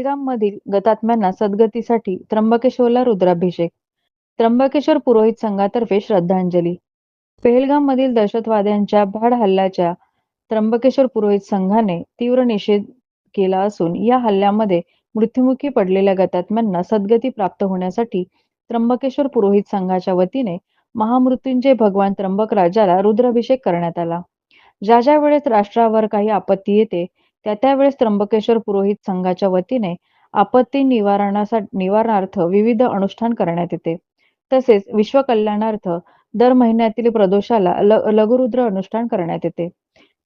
पेहलगाम मधील गतात्म्यांना सद्गतीसाठी त्र्यंबकेश्वरला रुद्राभिषेक त्र्यंबकेश्वर पुरोहित संघातर्फे श्रद्धांजली. पेहलगाम मधील दहशतवाद्यांच्या भाड हल्ल्याच्या त्र्यंबकेश्वर पुरोहित संघाने तीव्र निषेध केला असून या हल्ल्यामध्ये मृत्युमुखी पडलेल्या गतात्म्यांना सद्गती प्राप्त होण्यासाठी त्र्यंबकेश्वर पुरोहित संघाच्या वतीने महामृत्यूंजय भगवान त्र्यंबक राजाला रुद्राभिषेक करण्यात आला. ज्या ज्या वेळेस राष्ट्रावर काही आपत्ती येते त्या त्यावेळेस त्र्यंबकेश्वर पुरोहित संघाच्या वतीने आपत्ती निवारणासाठी निवारणार्थ विविध अनुष्ठान करण्यात येते. तसेच विश्व कल्याणार्थ दर महिन्यातील प्रदोषाला लघुरुद्र अनुष्ठान करण्यात येते.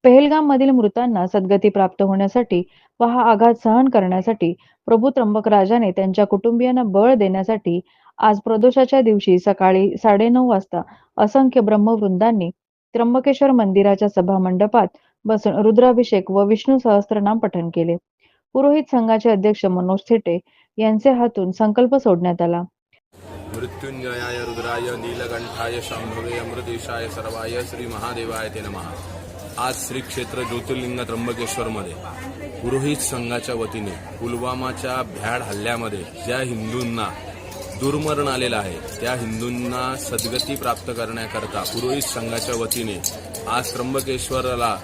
पेहलगाम मधील मृतांना सद्गती प्राप्त होण्यासाठी व हा आघात सहन करण्यासाठी प्रभू त्र्यंबक राजाने त्यांच्या कुटुंबियांना बळ देण्यासाठी आज प्रदोषाच्या दिवशी सकाळी साडेनऊ वाजता असंख्य ब्रह्मवृंदांनी त्र्यंबकेश्वर मंदिराच्या सभा मंडपात बसून रुद्राभिषेक व विष्णू सहस्त्रनाम पठण केले. पुरोहित संघाचे अध्यक्ष मनोज थेटे यांचे हातून संकल्प सोडण्यात आला. मृत्युंजयाय रुद्राय नीलकंठाय शंभवे अमृतेशाय सर्वाय श्री महादेवाय ते नमः. आज श्री क्षेत्र ज्योतिर्लिंग त्र्यंबकेश्वरमध्ये पुरोहित संघाच्या वतीने पुलवामाच्या भ्याड हल्ल्यामध्ये ज्या हिंदूंना दुर्मरण आलेलं आहे त्या हिंदूंना सद्गती प्राप्त करण्याकरता पुरोहित संघाच्या वतीने आज त्र्यंबकेश्वराला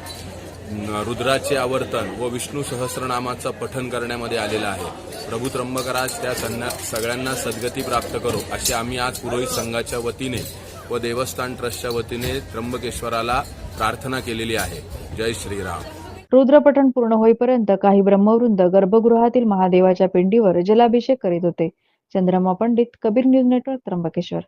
रुद्राचे आवर्तन व विष्णू सहस्रनामाचं पठन करण्यामध्ये आलेलं आहे. प्रभू त्र्यंबकराज त्या सगळ्यांना सद्गती प्राप्त करो अशी आम्ही आज पुरोहित संघाच्या वतीने व देवस्थान ट्रस्टच्या वतीने त्र्यंबकेश्वराला प्रार्थना केलेली आहे. जय श्रीराम. रुद्रपठण पूर्ण होईपर्यंत काही ब्रह्मवृंद गर्भगृहातील महादेवाच्या पिंडीवर जलाभिषेक करीत होते. Chandrama Pandit Kabir news network Trimbakeshwar.